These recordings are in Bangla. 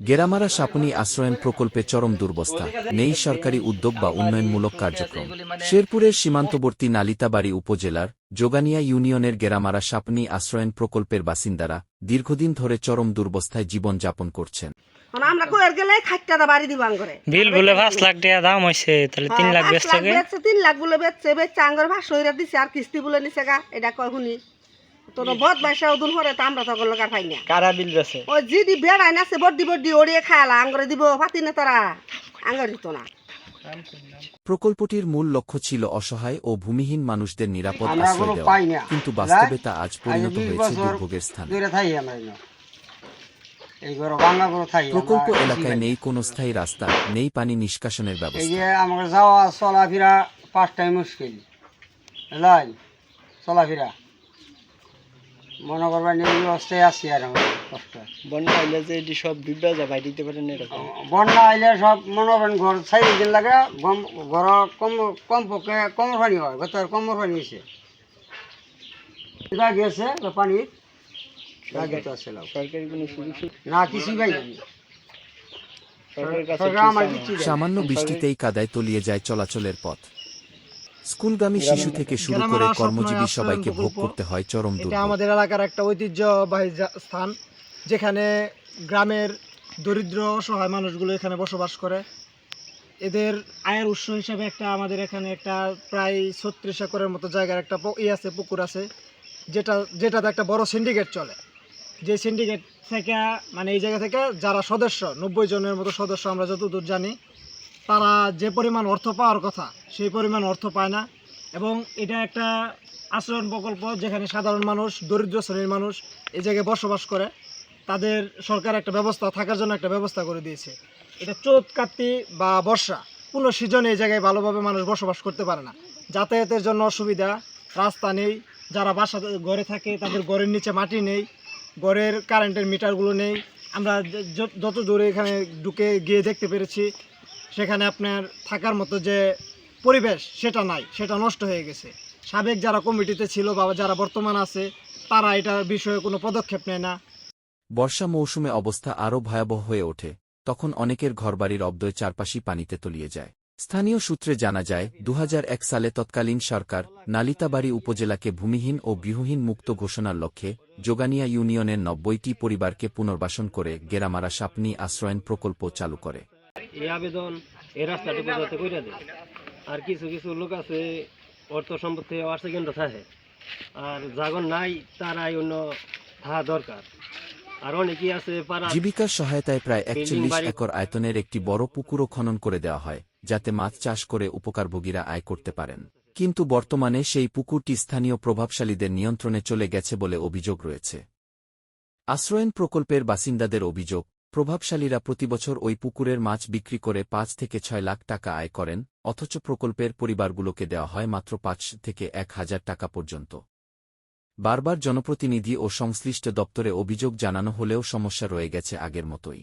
গেরামারা সাপনি আশ্রয়ন প্রকল্পে চরম দুর্বস্থা নেই সরকারি উদ্যোগ বা উন্নয়নমূলক কার্যক্রম। শেরপুরের সীমান্তবর্তী নালিতাবাড়ি উপজেলার যোগানিয়া ইউনিয়নের গেরামারা সাপনি আশ্রয়ন প্রকল্পের বাসিন্দারা দীর্ঘদিন ধরে চরম দুর্বস্থায় জীবন যাপন করছেন আমরা কয়ের গেলে খাইটা বাড়ি দিব আঙ্গরে। বিল বলে পাঁচ লাখ টাকা দাম হয়েছে তাহলে তিন লাখ বেচতে গে বেচছে তিন লাখ বলে বেচছে বেচছে আঙ্গর ভাষা হইরা দিছে আর কিস্তি বলে নিছে গা এটা শুনি তোর বদ ওদুন হরে তো আমরা তখন লোকার পাই না। কারা বিল বেছে ওই জি দি নাছে বড্ডি বড্ডি ওড়িয়ে খায়ালা আঙ্গরে দিব পাতি না তারা। আঙ্গর দিত না। প্রকল্পটির মূল লক্ষ্য ছিল অসহায় ও ভূমিহীন মানুষদের নিরাপদ আশ্রয় দেওয়া কিন্তু বাস্তবে তা আজ পরিণত হয়েছে দুর্ভোগের স্থানে। প্রকল্প এলাকায় নেই কোনো স্থায়ী রাস্তা নেই পানি নিষ্কাশনের ব্যবস্থা। যাওয়া চলাফেরা পাঁচটাই মুশকিল। চলাফেরা। মনে করবেন এই অবস্থায় আছি আর আমরা কষ্ট বন্যা হইলে যে এটি সব বিব্বা যা ভাই দিতে পারেন এরকম? বন্যা আইলে সব মনে করবেন ঘর চাই দিন লাগে গম ঘর কম কম পক্ষে কমর পানি হয় গতর কমর পানি হয়েছে গেছে আসছিলাম সরকারি কোনো সুযোগ না কিছুই পাই সামান্য বৃষ্টিতেই কাদায় তলিয়ে যায় চলাচলের পথ। স্কুলগামী শিশু থেকে শুরু করে কর্মজীবী সবাইকে ভোগ করতে হয় চরম এটা আমাদের এলাকার একটা ঐতিহ্যবাহী স্থান যেখানে গ্রামের দরিদ্র অসহায় মানুষগুলো এখানে বসবাস করে। এদের আয়ের উৎস হিসেবে একটা আমাদের এখানে একটা প্রায় ছত্রিশ একরের মতো জায়গার একটা ই আছে পুকুর আছে যেটা যেটাতে একটা বড় সিন্ডিকেট চলে। যে সিন্ডিকেট থেকে মানে এই জায়গা থেকে যারা সদস্য নব্বই জনের মতো সদস্য আমরা যতদূর জানি তারা যে পরিমাণ অর্থ পাওয়ার কথা, সেই পরিমাণ অর্থ পায় না। এবং এটা একটা আশ্রয়ণ প্রকল্প যেখানে সাধারণ মানুষ, দরিদ্র শ্রেণির মানুষ এই জায়গায় বসবাস করে। তাদের সরকার একটা ব্যবস্থা, থাকার জন্য একটা ব্যবস্থা করে দিয়েছে। এটা চোত কার্তিক বা বর্ষা, কোনো সিজনে এই জায়গায় ভালোভাবে মানুষ বসবাস করতে পারে না। যাতায়াতের জন্য অসুবিধা, রাস্তা নেই, যারা বাসা, ঘরে থাকে তাদের ঘরের নিচে মাটি নেই, ঘরের কারেন্টের মিটারগুলো নেই। আমরা যত দূরে এখানে ঢুকে গিয়ে দেখতে পেরেছি সেখানে আপনার থাকার মতো যে পরিবেশ, সেটা নাই, সেটা নষ্ট হয়ে গেছে। সাবেক যারা কমিটিতে ছিল বা যারা বর্তমান আছে, তারা এটার বিষয়ে কোনো পদক্ষেপ নেয় না। বর্ষা মৌসুমে অবস্থা আরও ভয়াবহ হয়ে ওঠে, তখন অনেকের ঘরবাড়ির অব্দয় চারপাশই পানিতে তলিয়ে যায়। স্থানীয় সূত্রে জানা যায় দু হাজার এক সালে তৎকালীন সরকার নালিতাবাড়ি উপজেলাকে ভূমিহীন ও গৃহহীন মুক্ত ঘোষণার লক্ষ্যে যোগানিয়া ইউনিয়নের নব্বইটি পরিবারকে পুনর্বাসন করে গেরামারা সাপনি আশ্রয়ন প্রকল্প চালু করে। এই আবেদন এই রাস্তাটুকু যাতে কইরা দেয়। আর কিছু কিছু লোক আছে অর্থ সম্পত্তি আছে কিন্তু থাকে। আর জাগর নাই তারাই অন্য থাকা দরকার। আর অনেকেই আছে জীবিকার সহায়তায় প্রায় একচল্লিশ একর আয়তনের একটি বড় পুকুরও খনন করে দেওয়া হয় যাতে মাছ চাষ করে উপকারভোগীরা আয় করতে পারেন। কিন্তু বর্তমানে সেই পুকুরটি স্থানীয় প্রভাবশালীদের নিয়ন্ত্রণে চলে গেছে বলে অভিযোগ রয়েছে। আশ্রয়ন প্রকল্পের বাসিন্দাদের অভিযোগ প্রভাবশালীরা প্রতিবছর ওই পুকুরের মাছ বিক্রি করে পাঁচ থেকে ছয় লাখ টাকা আয় করেন, অথচ প্রকল্পের পরিবারগুলোকে দেওয়া হয় মাত্র পাঁচ থেকে এক হাজার টাকা পর্যন্ত। বারবার জনপ্রতিনিধি ও সংশ্লিষ্ট দপ্তরে অভিযোগ জানানো হলেও সমস্যা রয়ে গেছে আগের মতোই।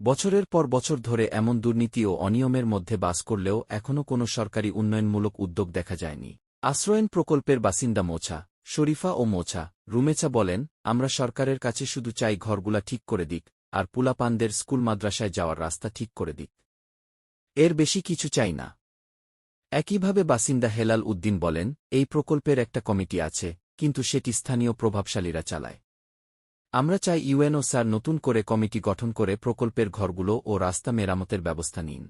বছরের পর বছর ধরে এমন দুর্নীতি ও অনিয়মের মধ্যে বাস করলেও এখনও কোনো সরকারি উন্নয়নমূলক উদ্যোগ দেখা যায়নি। আশ্রয়ন প্রকল্পের বাসিন্দা মোছা, শরীফা ও মোছা রুমেচা বলেন, আমরা সরকারের কাছে শুধু চাই ঘরগুলা ঠিক করে দিক আর পুলাপানদের স্কুল মাদ্রাসায় যাওয়ার রাস্তা ঠিক করে দিক। এর বেশি কিছু চাই না। একইভাবে বাসিন্দা হেলাল উদ্দিন বলেন, এই প্রকল্পের একটা কমিটি আছে, কিন্তু সেটি স্থানীয় প্রভাবশালীরা চালায়। আমরা চাই ইউএনও স্যার নতুন করে কমিটি গঠন করে প্রকল্পের ঘরগুলো ও রাস্তা মেরামতের ব্যবস্থা নিন।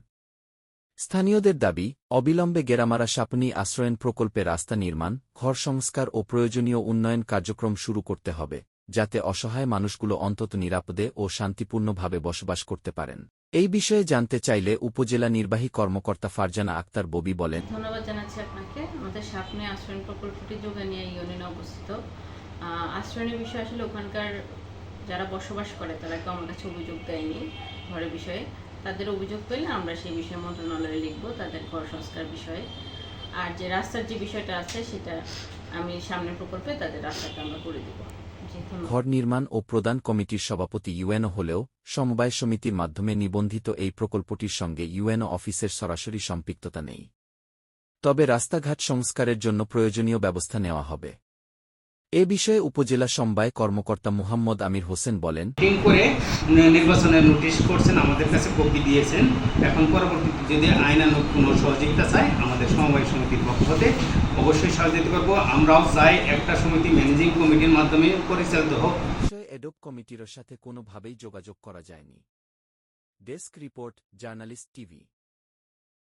স্থানীয়দের দাবি, অবিলম্বে গেরামারা সাপনি আশ্রয়ন প্রকল্পে রাস্তা নির্মাণ, ঘর সংস্কার ও প্রয়োজনীয় উন্নয়ন কার্যক্রম শুরু করতে হবে। যাতে অসহায় মানুষগুলো অন্তত নিরাপদে ও শান্তিপূর্ণভাবে বসবাস করতে পারেন। এই বিষয়ে জানতে চাইলে উপজেলা নির্বাহী কর্মকর্তা ফারজানা আক্তার ববি বলেন। ধন্যবাদ জানাচ্ছি আপনাকে। আমাদের সামনে আশ্রয়ণ প্রকল্পটি যোগানিয়া ইউনিয়নে অবস্থিত। আশ্রয়ণের বিষয়ে আসলে ওখানকার যারা বসবাস করে, তারা কেউ আমার কাছে অভিযোগ দেয়নি ঘরের বিষয়ে। তাদের অভিযোগ পেলে আমরা সেই বিষয়ে মন্ত্রণালয়ে লিখব তাদের ঘর সংস্কার বিষয়ে। আর যে রাস্তার যে বিষয়টা আছে, সেটা আমি সামনের প্রকল্পে তাদের রাস্তাটা আমরা করে দেবো। ঘর নির্মাণ ও প্রদান কমিটির সভাপতি ইউএনও হলেও সমবায় সমিতির মাধ্যমে নিবন্ধিত এই প্রকল্পটির সঙ্গে ইউএনও অফিসের সরাসরি সম্পৃক্ততা নেই। তবে রাস্তাঘাট সংস্কারের জন্য প্রয়োজনীয় ব্যবস্থা নেওয়া হবে। এ বিষয়ে উপজেলা সমবায় কর্মকর্তা মোহাম্মদ আমির হোসেন বলেন করে নির্বাচনের নোটিশ করছেন আমাদের কাছে কপি দিয়েছেন। এখন পরবর্তীতে যদি আইনানুগ কোনো সহযোগিতা চাই আমাদের সমবায় সমিতির পক্ষ হতে অবশ্যই সহযোগিতা করব। আমরাও চাই একটা সমিতি ম্যানেজিং কমিটির মাধ্যমে পরিচালিত হোক। এডোব কমিটির সাথে কোনোভাবেই যোগাযোগ করা যায়নি। Desk report journalist TV